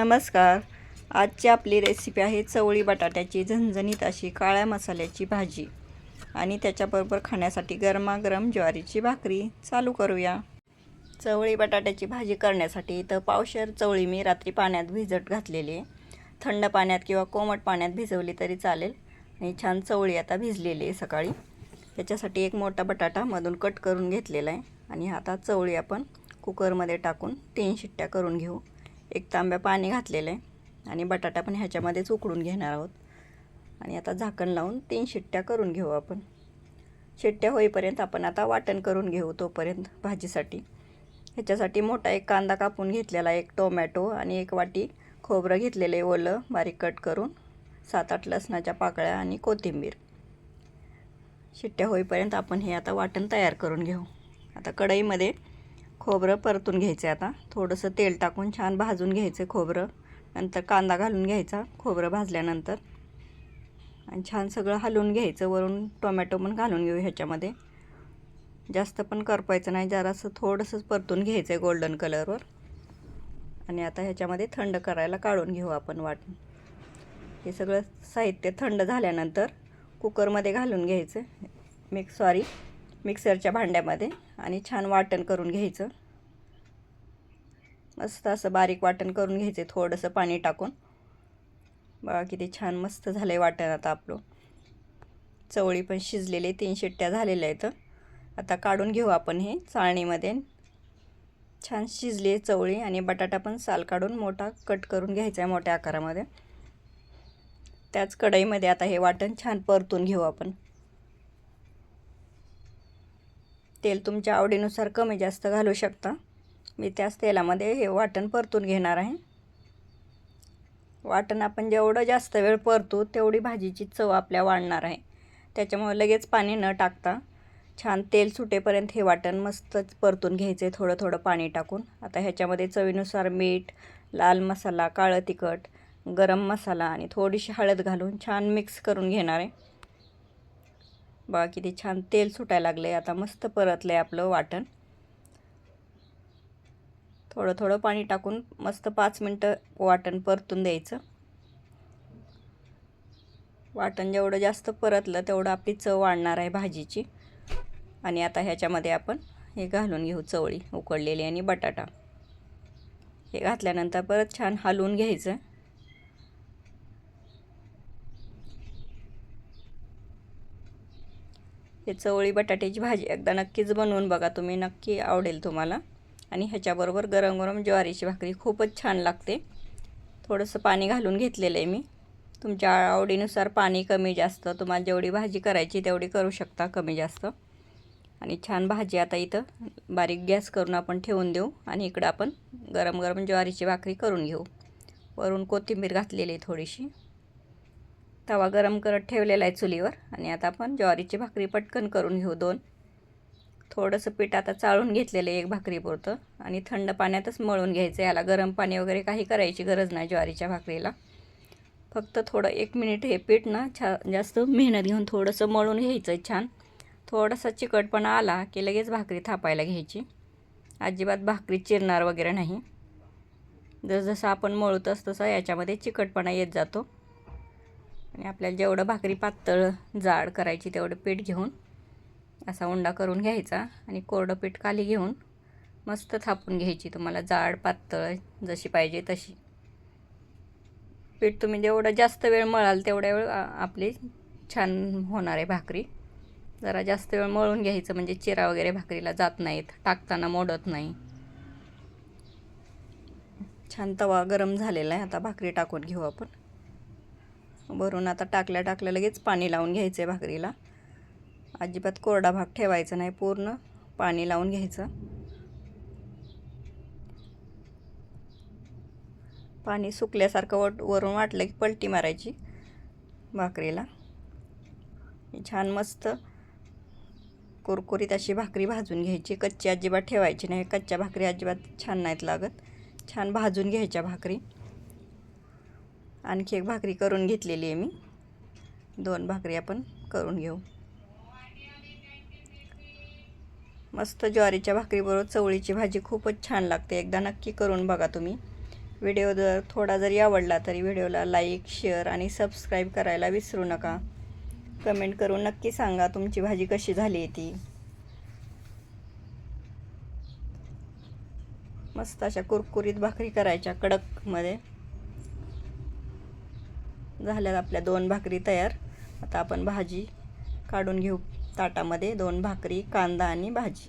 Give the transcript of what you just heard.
नमस्कार. आजची आपली रेसिपी आहे चवळी बटाट्याची झणझणीत अशी काळ्या मसाल्याची भाजी. आणि त्याच्याबरोबर खाण्यासाठी गरमागरम ज्वारीची भाकरी चालू करूया. चवळी बटाट्याची भाजी करण्यासाठी इथं पावशर चवळी मी रात्री पाण्यात भिजत घातलेली आहे. थंड पाण्यात किंवा कोमट पाण्यात भिजवली तरी चालेल. आणि छान चवळी आता भिजलेली आहे सकाळी. त्याच्यासाठी एक मोठा बटाटा मधून कट करून घेतलेला आहे. आणि आता चवळी आपण कुकरमध्ये टाकून तीन शिट्ट्या करून घेऊ. एक तांब्या पाणी घातलेलं आहे आणि बटाटा पण ह्याच्यामध्येच उकडून घेणार आहोत. आणि आता झाकण लावून तीन शिट्ट्या करून घेऊ आपण. शिट्ट्या होईपर्यंत आपण आता वाटण करून घेऊ तोपर्यंत भाजीसाठी. ह्याच्यासाठी मोठा एक कांदा कापून घेतलेला एक टोमॅटो आणि एक वाटी खोबरं घेतलेलं आहे ओलं बारीक कट करून सात आठ लसणाच्या पाकळ्या आणि कोथिंबीर. शिट्ट्या होईपर्यंत आपण हे आता वाटण तयार करून घेऊ. आता कढईमध्ये खोबरं परतून घ्यायचं आता. थोडंसं तेल टाकून छान भाजून घ्यायचं खोबरं. नंतर कांदा घालून घ्यायचा खोबरं भाजल्यानंतर. आणि छान सगळं हलवून घ्यायचं वरून टोमॅटो पण घालून घेऊ ह्याच्यामध्ये. जास्त पण करपायचं नाही जरासं थोडंसंच परतून घ्यायचं आहे गोल्डन कलरवर आणि आता ह्याच्यामध्ये थंड करायला काढून घेऊ आपण वाटून. हे सगळं साहित्य थंड झाल्यानंतर कुकरमध्ये घालून घ्यायचं मिक्स सॉरी मिक्सरच्या भांड्यामध्ये आणि छान वाटण करून घ्यायचं. मस्त असं बारीक वाटण करून घ्यायचं थोडंसं पाणी टाकून. बघा किती छान मस्त झालं आहे वाटण आता आपलं. चवळी पण शिजलेली तीन शिट्ट्या झालेल्या आहेत. आता काढून घेऊ आपण हे चाळणीमध्ये. छान शिजली चवळी आणि बटाटा पण साल काढून मोठा कट करून घ्यायचा आहे मोठ्या आकारामध्ये. त्याच कढईमध्ये आता हे वाटण छान परतून घेऊ आपण. तेल तुमच्या आवडीनुसार कमी जास्त घालू शकता. मी त्याच तेलामध्ये हे वाटण परतून घेणार आहे. वाटण आपण जेवढं जास्त वेळ परतू तेवढी भाजीची चव आपल्या वाढणार आहे. त्याच्यामुळे लगेच पाणी न टाकता छान तेल सुटेपर्यंत हे वाटण मस्तच परतून घ्यायचे थोडं थोडं पाणी टाकून. आता ह्याच्यामध्ये चवीनुसार मीठ लाल मसाला काळं तिखट गरम मसाला आणि थोडीशी हळद घालून छान मिक्स करून घेणार आहे. बघा किती छान तेल सुटायला लागलं आहे आता मस्त परतलं आहे आपलं वाटण. थोडं थोडं पाणी टाकून मस्त पाच मिनटं वाटण परतून द्यायचं. वाटण जेवढं जास्त परतलं तेवढं आपली चव वाढणार आहे भाजीची. आणि आता ह्याच्यामध्ये आपण हे घालून घेऊ चवळी उकडलेली आणि बटाटा. हे घातल्यानंतर परत छान हलवून घ्यायचं. हे चवळी बटाट्याची भाजी एकदा नक्कीच बनवून बघा. तुम्ही नक्की आवडेल तुम्हाला. आणि ह्याच्याबरोबर गरम गरम ज्वारीची भाकरी खूपच छान लागते. थोडंसं पाणी घालून घेतलेलं आहे मी. तुमच्या आवडीनुसार पाणी कमी जास्त तुम्हाला जेवढी भाजी करायची तेवढी करू शकता कमी जास्त. आणि छान भाजी आता इथं बारीक गॅस करून आपण ठेवून देऊ. आणि इकडं आपण गरम गरम ज्वारीची भाकरी करून घेऊ. वरून कोथिंबीर घातलेली आहे थोडीशी. तवा गरम करत ठेवलेला आहे चुलीवर. आणि आता आपण ज्वारीची भाकरी पटकन करून घेऊ दोन. थोडंसं पीठ आता चाळून घेतलेलं आहे एक भाकरीपुरतं आणि थंड पाण्यातच मळून घ्यायचं याला गरम पाणी वगैरे काही करायची गरज नाही ज्वारीच्या भाकरीला. फक्त थोडं एक मिनिट हे पीठ ना छा जास्त मेहनत घेऊन थोडंसं मळून घ्यायचं छान. थोडासा चिकटपणा आला की लगेच भाकरी थापायला घ्यायची. अजिबात भाकरी चिरणार वगैरे नाही. जसजसं आपण मळूतच तसं याच्यामध्ये चिकटपणा येत जातो. आणि आपल्याला जेवढं भाकरी पातळ जाड करायची तेवढं पीठ घेऊन असा उंडा करून घ्यायचा आणि कोरडं पीठ खाली घेऊन मस्त थापून घ्यायची. तुम्हाला जाड पातळ जशी पाहिजे तशी. पीठ तुम्ही जेवढं जास्त वेळ मळाल तेवढ्या वेळ आपली छान होणार आहे भाकरी. जरा जास्त वेळ मळून घ्यायचं म्हणजे चिरा वगैरे भाकरीला जात नाहीत टाकताना मोडत नाही. छान तवा गरम झालेला आहे. आता भाकरी टाकून घेऊ आपण. भरून आता टाकल्या टाकल्या लगेच पाणी लावून घ्यायचं आहे भाकरीला. अजिबात कोरडा भाग ठेवायचा नाही पूर्ण पाणी लावून घ्यायचं. पाणी सुकल्यासारखं वट वरून वाटलं की पलटी मारायची भाकरीला. छान मस्त कुरकुरीत अशी भाकरी भाजून घ्यायची. कच्ची अजिबात ठेवायची नाही. कच्च्या भाकरी अजिबात छान नाहीत लागत. छान भाजून घ्यायच्या भाकरी. आणखी एक भाकरी करून घेतलेली आहे मी. दोन भाकरी आपण करून घेऊ. मस्त ज्वारीच्या भाकरीबरोबर चवळीची भाजी खूपच छान लागते. एकदा नक्की करून बघा तुम्ही. व्हिडिओ जर थोडा जरी आवडला तरी व्हिडिओला लाईक शेअर आणि सबस्क्राईब करायला विसरू नका. कमेंट करून नक्की सांगा तुमची भाजी कशी झाली आहे ती. मस्त अशा कुरकुरीत भाकरी करायच्या कडकमध्ये. झाल्यात आपल्या दोन भाकरी तयार. आता आपण भाजी काढून घेऊ. ताटामध्ये दोन भाकरी कांदा आणि भाजी.